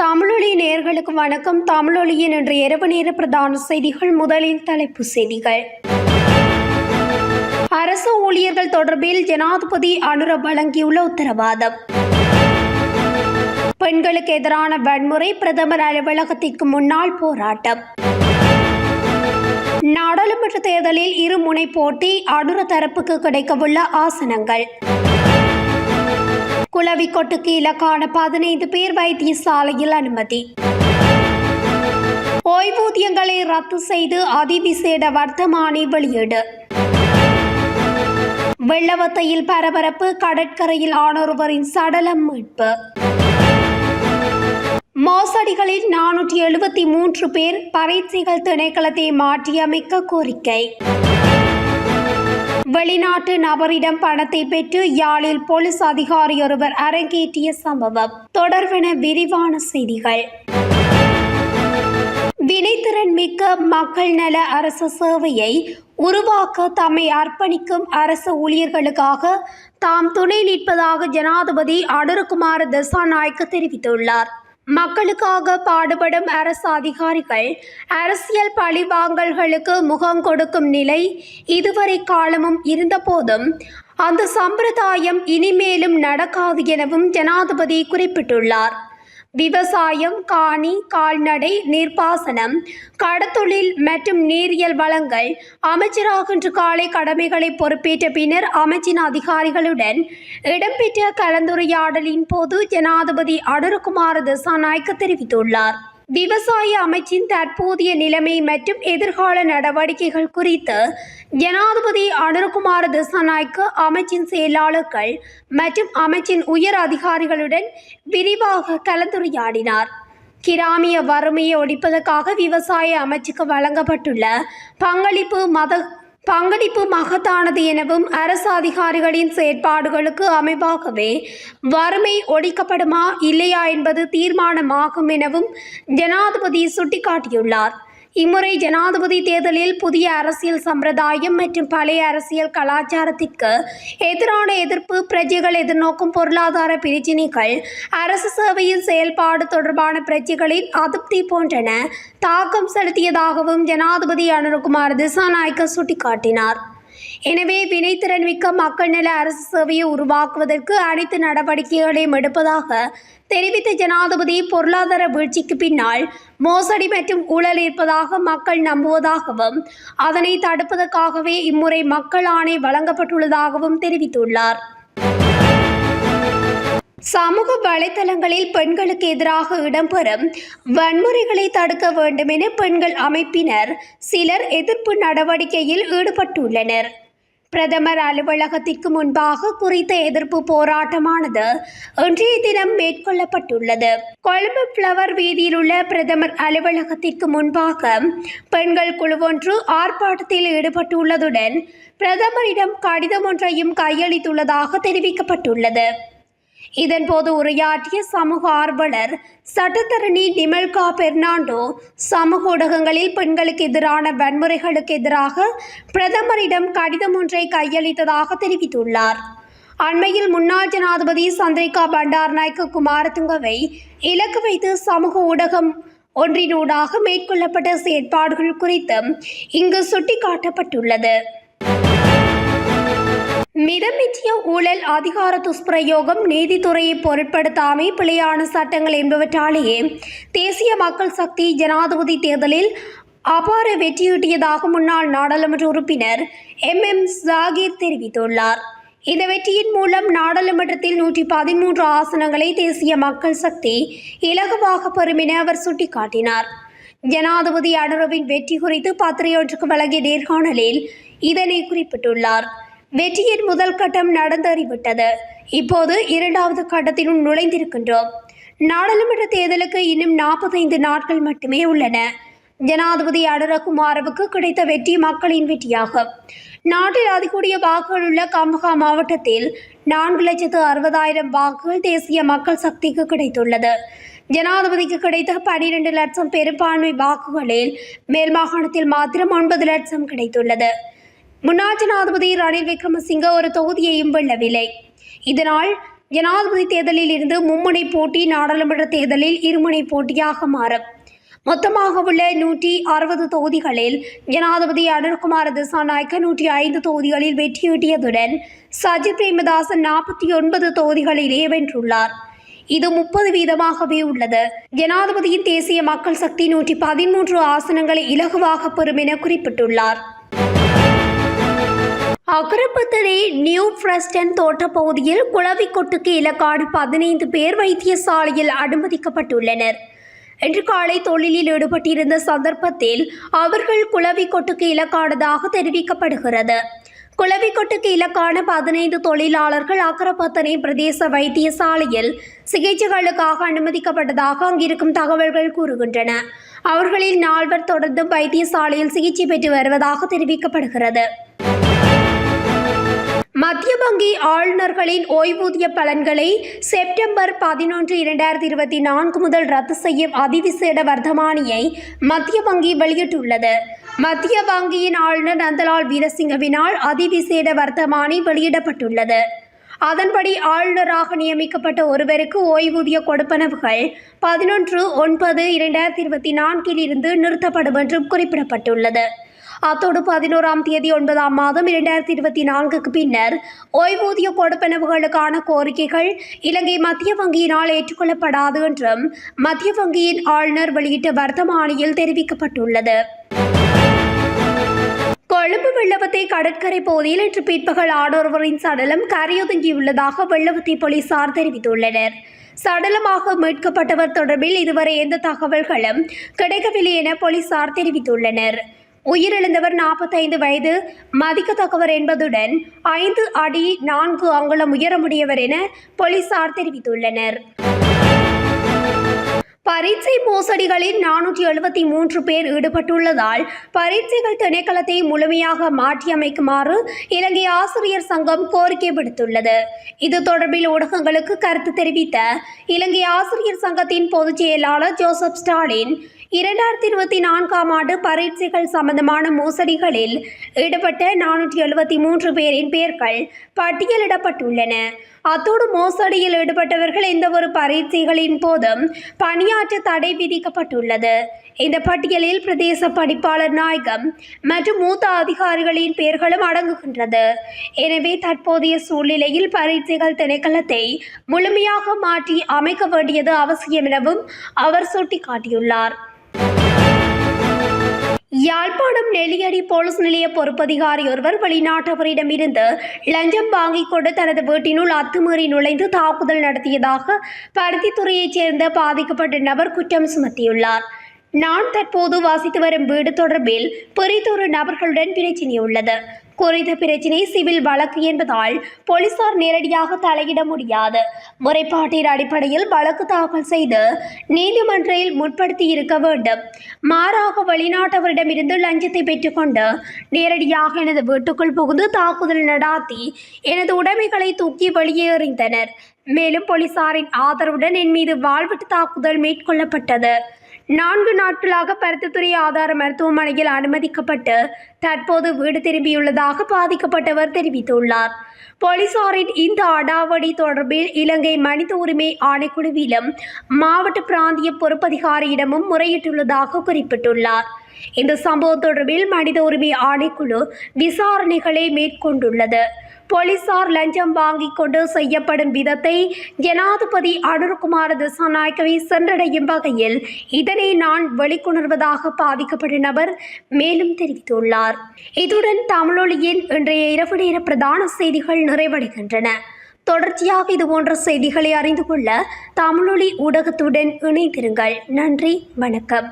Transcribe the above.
தமிழொலி நேர்களுக்கு வணக்கம். தமிழொலியின் இன்று இரவு நேர பிரதான செய்திகள் முதலில் தலைப்பு செய்திகள். அரசு ஊழியர்கள் தொடர்பில் ஜனாதிபதி அனுர வழங்கியுள்ள உத்தரவாதம். பெண்களுக்கு எதிரான வன்முறை பிரதமர் அலுவலகத்திற்கு முன்னால் போராட்டம். நாடாளுமன்ற தேர்தலில் இருமுனை போட்டி அனுர தரப்புக்கு கிடைக்கவுள்ள ஆசனங்கள். குளவிக்கொட்டுக்கு இலக்கான பதினைந்து பேர் வைத்தியசாலையில் அனுமதி. ஓய்வூதியங்களை ரத்து செய்து அதிவிசேட வர்த்தமானி வெளியீடு. வெள்ளவத்தையில் பரபரப்பு கடற்கரையில் ஆனொருவரின் சடலம் மீட்பு. மோசடிகளில் நானூற்றி எழுபத்தி மூன்று பேர் பரீட்சைகள் திணைக்களத்தை மாற்றியமைக்க கோரிக்கை. வெளிநாட்டு நபரிடம் பணத்தை பெற்று யாழில் போலீஸ் அதிகாரியொருவர் அரங்கேற்றிய சம்பவம் தொடர்பென விரிவான செய்திகள். வினைத்திறன் மிக்க மக்கள் நல அரசு சேவையை உருவாக்க தம்மை அர்ப்பணிக்கும் அரசு ஊழியர்களுக்காக தாம் துணை நிற்பதாக ஜனாதிபதி அனுரகுமார தசாநாயக்க தெரிவித்துள்ளார். மக்களுக்காக பாடுபடும் அரசு அதிகாரிகள் அரசியல் பழிவாங்கல்களுக்கு முகம் கொடுக்கும் நிலை இதுவரை காலமும் இருந்தபோதும் அந்த சம்பிரதாயம் இனிமேலும் நடக்காது எனவும் ஜனாதிபதி குறிப்பிட்டுள்ளார். விவசாயம் காணி கால்நடை நீர்ப்பாசனம் கடத்தொழில் மற்றும் நீரியல் வளங்கள். அமைச்சராக இன்று காலை கடமைகளை பொறுப்பேற்ற பின்னர் அமைச்சின் அதிகாரிகளுடன் இடம்பெற்ற கலந்துரையாடலின் போது ஜனாதிபதி அனுரகுமார தசாநாயக்க தெரிவித்துள்ளார். விவசாய அமைச்சின் தற்போதைய நிலைமை மற்றும் எதிர்கால நடவடிக்கைகள் குறித்து ஜனாதிபதி அனுர்குமார் திசாநாயக்க அமைச்சின் செயலாளர்கள் மற்றும் அமைச்சின் உயர் அதிகாரிகளுடன் விரிவாக கலந்துரையாடினார். கிராமிய வறுமையை ஒழிப்பதற்காக விவசாய அமைச்சுக்கு வழங்கப்பட்டுள்ள பங்களிப்பு மத பங்களிப்பு மகத்தானது எனவும் அரசு அதிகாரிகளின் செயற்பாடுகளுக்கு அமைவாகவே வறுமை ஒழிக்கப்படுமா இல்லையா என்பது தீர்மானமாகும் எனவும் ஜனாதிபதி சுட்டிக்காட்டியுள்ளார். இம்முறை ஜனாதிபதி தேர்தலில் புதிய அரசியல் சம்பிரதாயம் மற்றும் பழைய அரசியல் கலாச்சாரத்திற்கு எதிரான எதிர்ப்பு பிரஜைகள் எதிர்நோக்கும் பொருளாதார பிரச்சினைகள் அரசு சேவையின் செயல்பாடு தொடர்பான பிரச்சனைகளின் அதிருப்தி போன்றன தாக்கம் செலுத்தியதாகவும் ஜனாதிபதி அனுர்குமார் திசாநாயக்க சுட்டிக்காட்டினார். எனவே வினைத்திறன் மிக்க மக்கள் நல அரசு சேவையை உருவாக்குவதற்கு அனைத்து நடவடிக்கைகளையும் எடுப்பதாக தெரிவித்த ஜனாதிபதி பொருளாதார வீழ்ச்சிக்கு பின்னால் மோசடி மற்றும் ஊழல் இருப்பதாக மக்கள் நம்புவதாகவும் அதனை தடுப்பதற்காகவே இம்முறை மக்கள் ஆணை வழங்கப்பட்டுள்ளதாகவும் தெரிவித்துள்ளார். சமூக வலைதளங்களில் பெண்களுக்கு எதிராக இடம்பெறும் வன்முறைகளை தடுக்க வேண்டும் என பெண்கள் அமைப்பினர் சிலர் எதிர்ப்பு நடவடிக்கையில் ஈடுபட்டுள்ளனர். பிரதமர் அலுவலகத்திற்கு முன்பாக குறித்த எதிர்ப்பு போராட்டமானது இன்றைய தினம் மேற்கொள்ளப்பட்டுள்ளது. கொழும்பு பிளவர் வீதியில் உள்ள பிரதமர் அலுவலகத்திற்கு முன்பாக பெண்கள் குழுவொன்று ஆர்ப்பாட்டத்தில் ஈடுபட்டுள்ளதுடன் பிரதமரிடம் கடிதம் ஒன்றையும் கையளித்துள்ளதாக தெரிவிக்கப்பட்டுள்ளது. இதன்போது உரையாற்றிய சமூக ஆர்வலர் சட்டத்தரணி நிமல்கா பெர்னாண்டோ சமூக ஊடகங்களில் பெண்களுக்கு எதிரான வன்முறைகளுக்கு எதிராக பிரதமரிடம் கடிதம் ஒன்றை கையளித்ததாக தெரிவித்துள்ளார். அண்மையில் முன்னாள் ஜனாதிபதி சந்திரிகா பண்டார்நாயக்க குமாரதுங்கவை இலக்கு வைத்து சமூக ஊடகம் ஒன்றினூடாக மேற்கொள்ளப்பட்ட செயற்பாடுகள் குறித்தும் இங்கு சுட்டிக்காட்டப்பட்டுள்ளது. மிதமிச்சிய ஊழல் அதிகார துஷ்பிரயோகம் நீதித்துறையை பொருட்படுத்தாமை பிழையான சட்டங்கள் என்பவற்றாலேயே தேசிய மக்கள் சக்தி ஜனாதிபதி தேர்தலில் அபார வெற்றியீட்டியதாக முன்னாள் நாடாளுமன்ற உறுப்பினர் எம். எம். ஜாகிர் தெரிவித்துள்ளார். இந்த வெற்றியின் மூலம் நாடாளுமன்றத்தில் நூற்றி பதிமூன்று ஆசனங்களை தேசிய மக்கள் சக்தி இலகுவாக பெறும் என அவர் சுட்டிக்காட்டினார். ஜனாதிபதி அனுரவின் வெற்றி குறித்து பத்திரையொன்றுக்கு வழங்கிய நேர்காணலில் இதனை குறிப்பிட்டுள்ளார். வெற்றியின் முதல் கட்டம் நடந்தறிவிட்டது. இப்போது இரண்டாவது கட்டத்திலும் நுழைந்திருக்கின்றோம். நாடாளுமன்ற தேர்தலுக்கு இன்னும் நாற்பத்தைந்து நாட்கள் மட்டுமே உள்ளன. ஜனாதிபதி அனுரகுமாரவுக்கு கிடைத்த வெற்றி மக்களின் வெற்றியாகும். நாட்டில் அதிகூடிய வாக்குகள் உள்ள கம்பகா மாவட்டத்தில் நான்கு லட்சத்து அறுபதாயிரம் வாக்குகள் தேசிய மக்கள் சக்திக்கு கிடைத்துள்ளது. ஜனாதிபதிக்கு கிடைத்த பனிரெண்டு லட்சம் பெரும்பான்மை வாக்குகளில் மேல் மாகாணத்தில் மாத்திரம் ஒன்பது லட்சம் கிடைத்துள்ளது. முன்னாள் ஜனாதிபதி ரணில் விக்ரமசிங்க ஒரு தொகுதியையும் வெல்லவில்லை. இதனால் ஜனாதிபதி தேர்தலில் இருந்து மும்முனை போட்டி நாடாளுமன்ற தேர்தலில் இருமுனை போட்டியாக மாறும். மொத்தமாக உள்ள நூற்றி அறுபது தொகுதிகளில் ஜனாதிபதி அனுர்குமார் திசாநாயக்க நூற்றி ஐந்து தொகுதிகளில் வெற்றியீட்டியதுடன் சஜித் பிரேமதாசன் நாற்பத்தி ஒன்பது தொகுதிகளிலே வென்றுள்ளார். இது முப்பது வீதமாகவே உள்ளது. ஜனாதிபதியின் தேசிய மக்கள் சக்தி நூற்றி பதிமூன்று ஆசனங்களை இலகுவாக பெறும் என குறிப்பிட்டுள்ளார். அகரப்பத்தனை நியூ பிரஸ்டன் தோட்ட பகுதியில் குளவிக்கொட்டுக்கு இலக்காடு பதினைந்து பேர் வைத்தியசாலையில் அனுமதிக்கப்பட்டுள்ளனர். இன்று காலை தொழிலில் ஈடுபட்டிருந்த சந்தர்ப்பத்தில் அவர்கள் குளவிக்கொட்டுக்கு இலக்கானதாக தெரிவிக்கப்படுகிறது. குளவிக்கொட்டுக்கு இலக்கான பதினைந்து தொழிலாளர்கள் அக்கரப்பத்தனை பிரதேச வைத்தியசாலையில் சிகிச்சைகளுக்காக அனுமதிக்கப்பட்டதாக அங்கிருக்கும் தகவல்கள் கூறுகின்றன. அவர்களில் நால்வர் தொடர்ந்தும் வைத்தியசாலையில் சிகிச்சை பெற்று வருவதாக தெரிவிக்கப்படுகிறது. மத்திய வங்கி ஆளுநர்களின் ஓய்வூதிய பலன்களை செப்டம்பர் பதினொன்று இரண்டாயிரத்தி இருபத்தி நான்கு முதல் ரத்து செய்யும் அதிவிசேட வர்த்தமானியை மத்திய வங்கி வெளியிட்டுள்ளது. மத்திய வங்கியின் ஆளுநர் நந்தலால் வீரசிங்கவினால் அதிவிசேட வர்த்தமானி வெளியிடப்பட்டுள்ளது. அதன்படி ஆளுநராக நியமிக்கப்பட்ட ஒருவருக்கு ஓய்வூதிய கொடுப்பனவுகள் பதினொன்று ஒன்பது இரண்டாயிரத்தி இருபத்தி நான்கில் இருந்து நிறுத்தப்படும் என்றும் குறிப்பிடப்பட்டுள்ளது. அத்தோடு பதினோராம் தேதி ஒன்பதாம் மாதம் இரண்டாயிரத்தி இருபத்தி நான்குக்கு பின்னர் ஓய்வூதிய கொடுப்பனவுகளுக்கான கோரிக்கைகள் இலங்கை மத்திய வங்கியினால் ஏற்றுக்கொள்ளப்படாது என்றும் மத்திய வங்கியின் ஆளுநர் வெளியிட்ட வர்த்தமானியில் தெரிவிக்கப்பட்டுள்ளது. கொழும்பு வெள்ளவத்தை கடற்கரை பகுதியில் இன்று பிற்பகல் ஆடொருவரின் சடலம் கரையொதுங்கியுள்ளதாக வெள்ளவத்தை போலீசார் தெரிவித்துள்ளனர். சடலமாக மீட்கப்பட்டவர் தொடர்பில் இதுவரை எந்த தகவல்களும் கிடைக்கவில்லை என போலீசார் தெரிவித்துள்ளனர். உயிரிழந்தவர் நாற்பத்தைந்து வயது. மதிக்கத்தக்கவர் என்பதுடன் ஐந்து அடி நான்கு அங்குலம் உயரமுடையவர் என போலீசார் தெரிவித்துள்ளனர். பரீட்சை மோசடிகளில் நானூற்றி எழுபத்தி மூன்று பேர் ஈடுபட்டுள்ளதால் பரீட்சைகள் திணைக்களத்தை முழுமையாக மாற்றியமைக்குமாறு இலங்கை ஆசிரியர் சங்கம் கோரிக்கை விடுத்துள்ளது. இது தொடர்பில் ஊடகங்களுக்கு கருத்து தெரிவித்த இலங்கை ஆசிரியர் சங்கத்தின் பொதுச் செயலாளர் ஜோசப் ஸ்டாலின் இரண்டாயிரத்தி இருபத்தி நான்காம் ஆண்டு பரீட்சைகள் சம்பந்தமான மோசடிகளில் ஈடுபட்ட நானூற்றி எழுபத்தி மூன்று பேரின் பெயர்கள் பட்டியலிடப்பட்டுள்ளன. அத்தோடு மோசடியில் ஈடுபட்டவர்கள் எந்த ஒரு பரீட்சைகளின் போதும் பணியாற்ற தடை விதிக்கப்பட்டுள்ளது. இந்த பட்டியலில் பிரதேச படிப்பாளர் நாயகம் மற்றும் மூத்த அதிகாரிகளின் பெயர்களும் அடங்குகின்றது. எனவே தற்போதைய சூழ்நிலையில் பரீட்சைகள் திணைக்களத்தை முழுமையாக மாற்றி அமைக்க வேண்டியது அவசியம் எனவும் அவர் சுட்டிக்காட்டியுள்ளார். நெல்லியடி போலீஸ் நிலைய பொறுப்பதிகாரி ஒருவர் வெளிநாட்டவரிடமிருந்து லஞ்சம் வாங்கிக் கொண்டு தனது வீட்டினுள் அத்துமீறி நுழைந்து தாக்குதல் நடத்தியதாக பருத்தித்துறையைச் சேர்ந்த பாதிக்கப்பட்ட நபர் குற்றம் சுமத்தியுள்ளார். நான் தற்போது வாசித்து வரும் வீடு தொடர்பில் பிரித்தொரு நபர்களுடன் பிரச்சினை உள்ளது. குறித்த பிரச்சினை சிவில் வழக்கு என்பதால் போலீசார் நேரடியாக தலையிட முடியாது. முறைப்பாட்டின் அடிப்படையில் வழக்கு தாக்கல் செய்து நீதிமன்றில் முற்படுத்தி இருக்க வேண்டும். மாறாக வெளிநாட்டவரிடமிருந்து லஞ்சத்தை பெற்றுக்கொண்டு நேரடியாக எனது வீட்டுக்குள் புகுந்து தாக்குதல் நடாத்தி எனது உடைமைகளை தூக்கி வெளியேறிந்தனர் மேலும் போலீசாரின் ஆதரவுடன் என் மீது வாழ்விட்டு தாக்குதல் மேற்கொள்ளப்பட்டது. நான்கு நாட்களாக பருத்தித்துறை ஆதார மருத்துவமனையில் அனுமதிக்கப்பட்டு தற்போது வீடு திரும்பியுள்ளதாக பாதிக்கப்பட்டவர் தெரிவித்துள்ளார். போலீசாரின் இந்த அடாவடி தொடர்பில் இலங்கை மனித உரிமை ஆணைக்குழுவிலும் மாவட்ட பிராந்திய பொறுப்பதிகாரியிடமும் முறையிட்டுள்ளதாக குறிப்பிட்டுள்ளார். இந்த சம்பவம் தொடர்பில் மனித உரிமை ஆணைக்குழு விசாரணைகளை மேற்கொண்டுள்ளது. போலீசார் லஞ்சம் வாங்கிக் கொண்டு செய்யப்படும் விதத்தை ஜனாதிபதி அனுர்குமார் திசாநாயக்கவை சென்றடையும் வகையில் இதனை நான் வெளிக்கொணர்வதாக பாதிக்கப்பட்ட நபர் மேலும் தெரிவித்துள்ளார். இதுடன் தமிழொலியின் இன்றைய இரவு நேர பிரதான செய்திகள் நிறைவடைகின்றன. தொடர்ச்சியாக இதுபோன்ற செய்திகளை அறிந்து கொள்ள தமிழொலி ஊடகத்துடன் இணைந்திருங்கள். நன்றி வணக்கம்.